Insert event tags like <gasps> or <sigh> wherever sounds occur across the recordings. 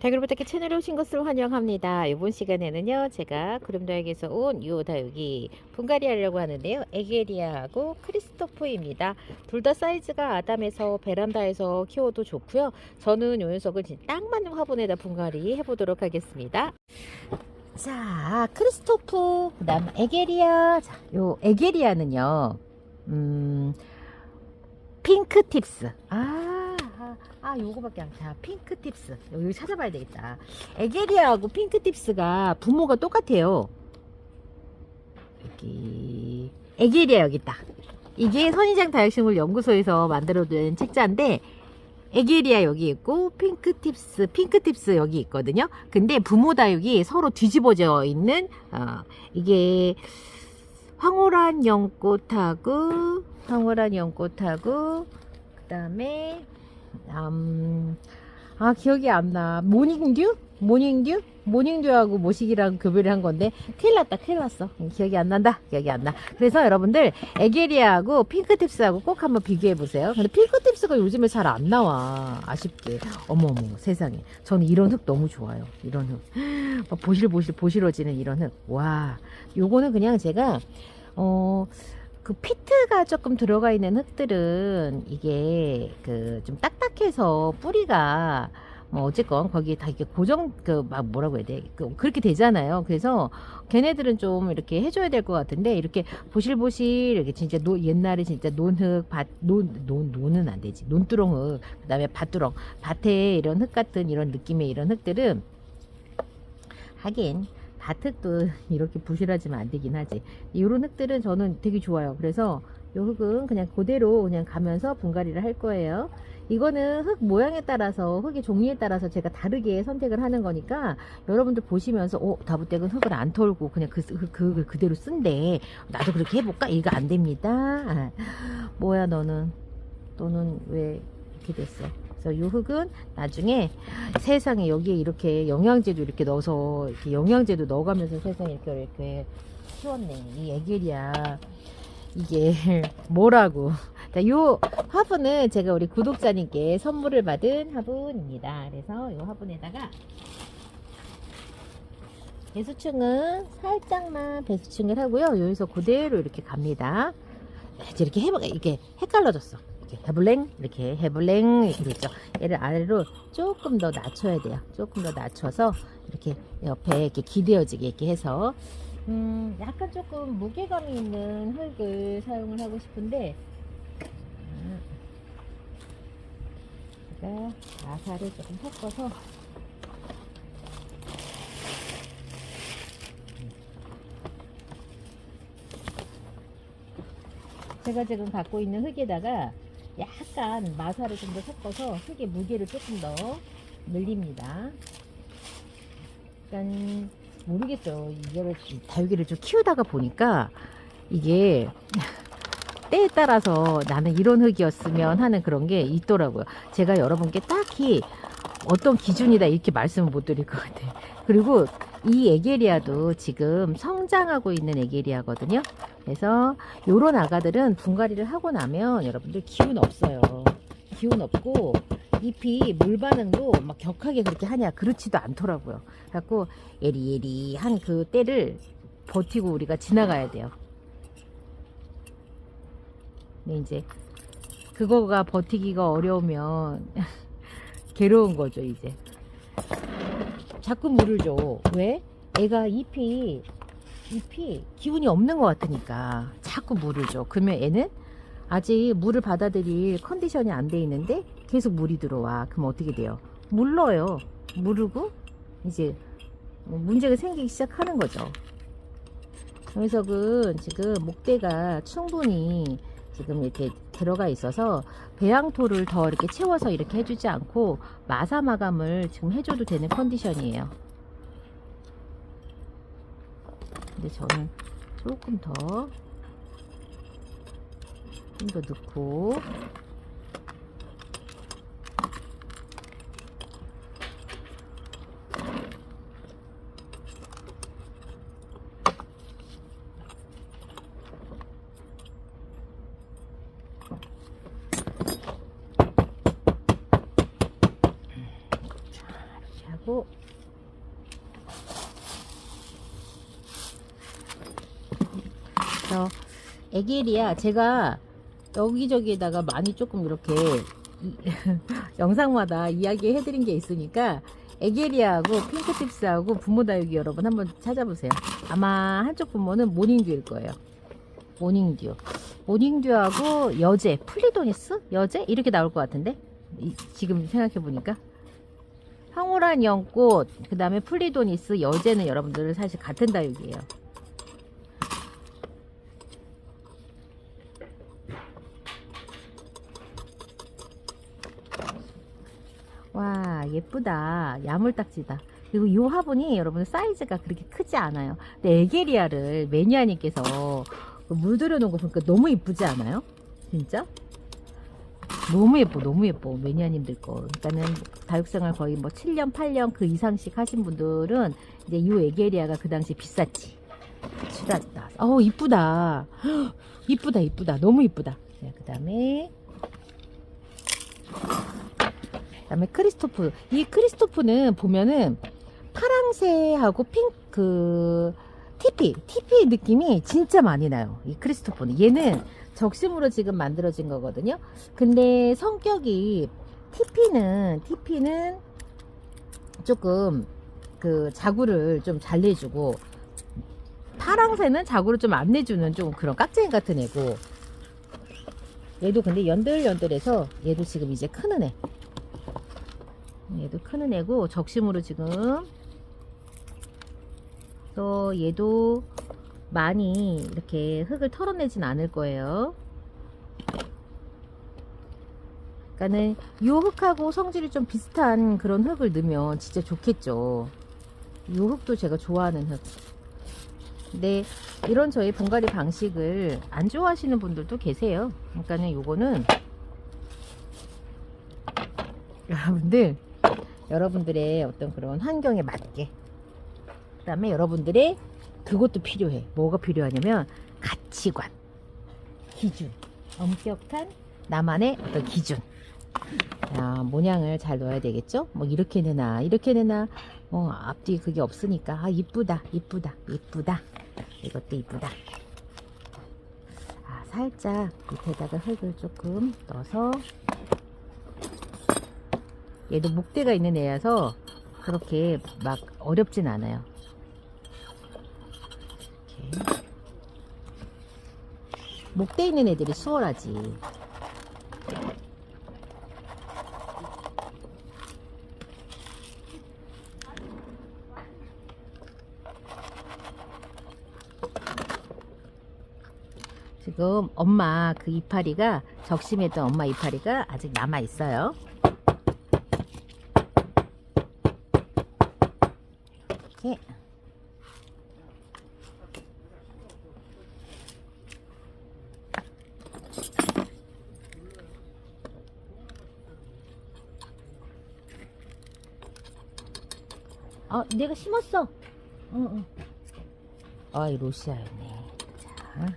다그로부터 채널에 오신 것을 환영합니다. 이번 시간에는요, 제가 구름다육에서 온 유다육이 분갈이 하려고 하는데요. 에게리아하고 크리스토프입니다. 둘 다 사이즈가 아담해서 베란다에서 키워도 좋고요. 저는 요 녀석을 딱 맞는 화분에다 분갈이 해보도록 하겠습니다. 자, 크리스토프, 그 다음 에게리아. 자, 요 에게리아는요, 음, 핑크 팁스. 아, 아, 아, 요거밖에 안 자, 핑크 팁스. 여기 찾아봐야 되겠다. 에게리아하고 핑크 팁스가 부모가 똑같아요. 여기, 에게리아 여기 있다. 이게 선인장 다육식물 연구소에서 만들어둔 책자인데, 에게리아 여기 있고, 핑크 팁스, 핑크 tip스 여기 있거든요. 근데 부모 다육이 서로 뒤집어져 있는, 어, 이게, 황홀한 연꽃하고, 황홀한 연꽃하고, 그 다음에, 음, 아, 기억이 안 나. 모닝듀? 모닝듀? 모닝듀하고 모식이랑 교배를 한 건데, 큰일 났다, 큰일 났어. 음, 기억이 안 난다, 기억이 안 나. 그래서 여러분들, 에게리아하고 핑크팁스하고 꼭 한번 비교해 보세요. 근데 핑크팁스가 요즘에 잘 안 나와. 아쉽게. 어머어머, 세상에. 저는 이런 흙 너무 좋아요. 이런 흙. 막 보실보실, 보실어지는 이런 흙. 와. 요거는 그냥 제가, 어, 그 피트가 조금 들어가 있는 흙들은 이게 그 좀 딱딱해서 뿌리가 뭐 어쨌건 거기에 다 이렇게 고정 그 막 뭐라고 해야 돼? 그, 그렇게 되잖아요. 그래서 걔네들은 좀 이렇게 해줘야 될 것 같은데 이렇게 보실보실 이렇게 진짜 노, 옛날에 진짜 논흙 밭논 논 논은 안 되지. 논두렁 흙 그 다음에 밭두렁. 밭에 이런 흙 같은 이런 느낌의 이런 흙들은 하긴 밭흙도 <laughs> 이렇게 부실하지면 안 되긴 하지. 이런 흙들은 저는 되게 좋아요. 그래서 이 흙은 그냥 그대로 그냥 가면서 분갈이를 할 거예요. 이거는 흙 모양에 따라서 흙의 종류에 따라서 제가 다르게 선택을 하는 거니까 여러분들 보시면서 어 다부댁은 흙을 안 털고 그냥 그, 그, 그 그대로 쓴대 나도 그렇게 해볼까 이거 안 됩니다 아, <laughs> 뭐야 너는 너는 왜 이렇게 됐어 그래서 이 흙은 나중에 세상에 여기에 이렇게 영양제도 이렇게 넣어서 이렇게 영양제도 넣어가면서 세상에 이렇게 이렇게 키웠네. 이 애기리야 이게 <laughs> 뭐라고. 자, 요 화분은 제가 우리 구독자님께 선물을 받은 화분입니다. 그래서 요 화분에다가 배수층은 살짝만 배수층을 하고요. 여기서 그대로 이렇게 갑니다. 이제 이렇게 해 이렇게 헷갈라졌어 이렇게 해블랭? 이렇게 해블랭 이렇게 됐죠. 얘를 아래로 조금 더 낮춰야 돼요. 조금 더 낮춰서 이렇게 옆에 이렇게 기대어지게 이렇게 해서 음 약간 조금 무게감이 있는 흙을 사용을 하고 싶은데 음, 제가 아사를 조금 섞어서 제가 지금 갖고 있는 흙에다가 약간 마사를 좀 더 섞어서 흙의 무게를 조금 더 늘립니다. 약간 모르겠어요. 이거를 다육이를 좀 키우다가 보니까 이게 <laughs> 때에 따라서 나는 이런 흙이었으면 하는 그런 게 있더라고요. 제가 여러분께 딱히 어떤 기준이다 이렇게 말씀을 못 드릴 것 같아요. 그리고 이 에게리아도 지금 성장하고 있는 에게리아거든요. 그래서 요런 아가들은 분갈이를 하고 나면 여러분들 기운 없어요. 기운 없고 잎이 물 반응도 막 격하게 그렇게 하냐 그렇지도 않더라고요. 그래갖고 예리예리한 그 때를 버티고 우리가 지나가야 돼요. 근데 이제 그거가 버티기가 어려우면 <laughs> 괴로운 거죠 이제. 자꾸 물을 줘. 왜? 애가 잎이 잎이 기운이 없는 것 같으니까 자꾸 물을 줘. 그러면 애는 아직 물을 받아들일 컨디션이 안 돼 있는데 계속 물이 들어와. 그럼 어떻게 돼요? 물러요. 무르고 이제 뭐 문제가 생기기 시작하는 거죠. 정혜석은 지금 목대가 충분히 지금 이렇게 들어가 있어서 배양토를 더 이렇게 채워서 이렇게 해주지 않고 마사 마감을 지금 해줘도 되는 컨디션이에요. 근데 저는 조금 더 좀 더 넣고 하고 그래서 에게리아 제가 여기저기에다가 많이 조금 이렇게 이- <laughs> 영상마다 이야기 해드린 게 있으니까 에게리아하고 핑크tips하고 부모 다육이 여러분 한번 찾아보세요. 아마 한쪽 부모는 모닝듀일 거예요. 모닝듀. 모닝듀하고 여제, 플리도니스? 여제? 이렇게 나올 것 같은데? 이- 지금 생각해보니까. 황홀한 연꽃, 그 다음에 플리도니스, 여제는 여러분들 사실 같은 다육이에요. 와 예쁘다. 야물딱지다. 그리고 이 화분이 여러분 사이즈가 그렇게 크지 않아요. 근데 에게리아를 매니아님께서 물들여 놓은 거 보니까 너무 이쁘지 않아요? 진짜? 너무 예뻐 너무 예뻐 매니아님들 거. 그러니까는 다육생활 거의 뭐 7년 8년 그 이상씩 하신 분들은 이제 이 에게리아가 그 당시 비쌌지. 치랐다 어우 이쁘다. 헉, <gasps> 이쁘다 이쁘다. 너무 이쁘다. 그 다음에 그다음에 크리스토프. 이 크리스토프는 보면은 파랑새하고 핑크 티피, 티피 느낌이 진짜 많이 나요. 이 크리스토프는 얘는 적심으로 지금 만들어진 거거든요. 근데 성격이 티피는 티피는 조금 그 자구를 좀 잘 내주고 파랑새는 자구를 좀 안 내주는 좀 그런 깍쟁이 같은 애고 얘도 근데 연들연들해서 얘도 지금 이제 크는 애. 얘도 크는 애고 적심으로 지금 또 얘도 많이 이렇게 흙을 털어내진 않을 거예요. 그러니까는 이 흙하고 성질이 좀 비슷한 그런 흙을 넣으면 진짜 좋겠죠. 이 흙도 제가 좋아하는 흙. 근데 이런 저희 분갈이 방식을 안 좋아하시는 분들도 계세요. 그러니까는 요거는 여러분들 여러분들의 어떤 그런 환경에 맞게. 그 다음에 여러분들의 그것도 필요해. 뭐가 필요하냐면 가치관 기준 엄격한 나만의 어떤 기준. 야, 모양을 잘 넣어야 되겠죠? 뭐 이렇게 내나 이렇게 내나 뭐 앞뒤 그게 없으니까. 아 이쁘다 이쁘다 이쁘다. 이것도 이쁘다. 아 살짝 밑에다가 흙을 조금 넣어서 얘도 목대가 있는 애여서 그렇게 막 어렵진 않아요. 이렇게. 목대 있는 애들이 수월하지. 지금 엄마 그 이파리가 적심했던 엄마 이파리가 아직 남아 있어요. 아 내가 심었어 응, 응. 아이 로시아였네 자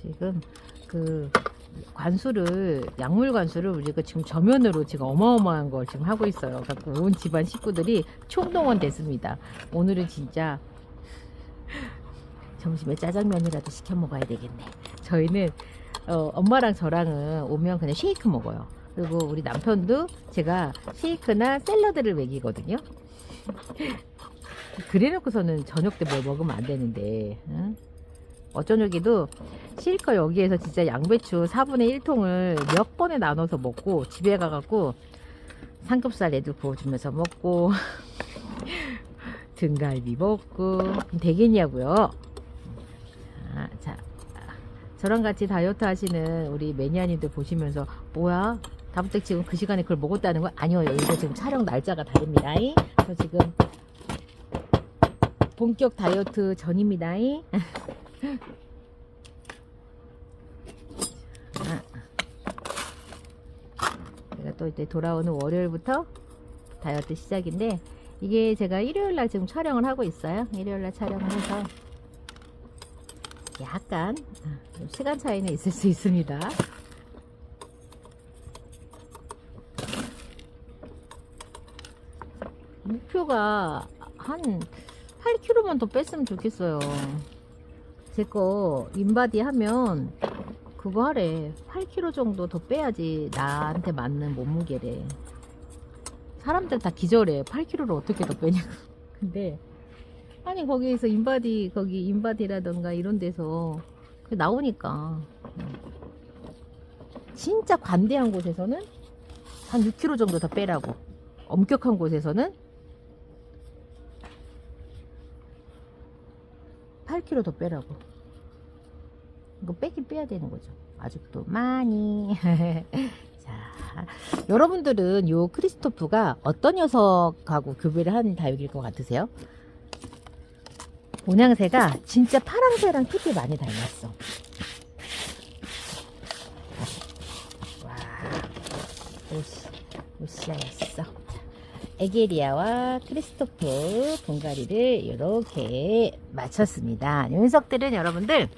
지금 그 관수를 약물 관수를 우리가 지금 저면으로 지금 어마어마한 걸 지금 하고 있어요. 갖고 온 집안 식구들이 총동원 됐습니다. 오늘은 진짜 점심에 짜장면이라도 시켜 먹어야 되겠네. 저희는 어, 엄마랑 저랑은 오면 그냥 쉐이크 먹어요. 그리고 우리 남편도 제가 쉐이크나 샐러드를 먹이거든요. <laughs> 그래놓고서는 저녁 때 뭘 먹으면 안 되는데. 응? 어저녁에도 실컷 여기에서 진짜 양배추 4분의 1통을 몇 번에 나눠서 먹고 집에 가갖고 삼겹살 애들 구워주면서 먹고 <laughs> 등갈비 먹고 되겠냐고요. 아, 자, 저랑 같이 다이어트 하시는 우리 매니아님들 보시면서 뭐야? 다부터 지금 그 시간에 그걸 먹었다는 거 아니요. 이거 지금 촬영 날짜가 다릅니다. 저 지금 본격 다이어트 전입니다. <laughs> 제가 또 이제 돌아오는 월요일부터 다이어트 시작인데 이게 제가 일요일날 지금 촬영을 하고 있어요. 일요일날 촬영을 해서 약간 아, 시간 차이는 있을 수 있습니다. 목표가 한 8kg만 더 뺐으면 좋겠어요. 제 거 인바디 하면 그거 하래. 8kg 정도 더 빼야지 나한테 맞는 몸무게래. 사람들 다 기절해. 8kg를 어떻게 더 빼냐고. <laughs> 근데 아니 거기에서 인바디 거기 인바디라던가 이런 데서 그 나오니까 진짜 관대한 곳에서는 한 6kg 정도 더 빼라고. 엄격한 곳에서는 8kg 더 빼라고. 이거 빼긴 빼야 되는 거죠. 아직도 많이. <laughs> 자, 여러분들은 요 크리스토프가 어떤 녀석하고 교배를 한 다육일 것 같으세요? 모양새가 진짜 파랑새랑 크게 많이 닮았어. 와, 오시, 오시아였어. 에게리아와 크리스토프 분갈이를 이렇게 마쳤습니다. 이 녀석들은 여러분들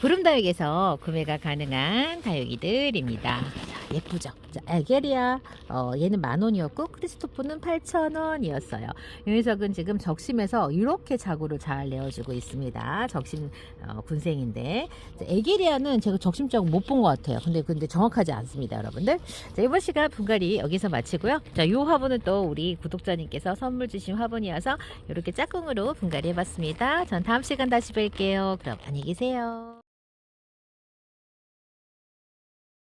구름다육에서 구매가 가능한 다육이들입니다. 자, 예쁘죠? 자, 에게리아 어, 얘는 만 원이었고 크리스토프는 8천 원이었어요. 이 녀석은 지금 적심에서 이렇게 자구를 잘 내어주고 있습니다. 적심 어, 군생인데 자, 에게리아는 제가 적심자국 못본 것 같아요. 근데 근데 정확하지 않습니다, 여러분들. 자, 이번 시간 분갈이 여기서 마치고요. 자, 이 화분은 또 우리 구독자님께서 선물 주신 화분이어서 이렇게 짝꿍으로 분갈이 해봤습니다. 전 다음 시간 다시 뵐게요. 그럼 안녕히 계세요.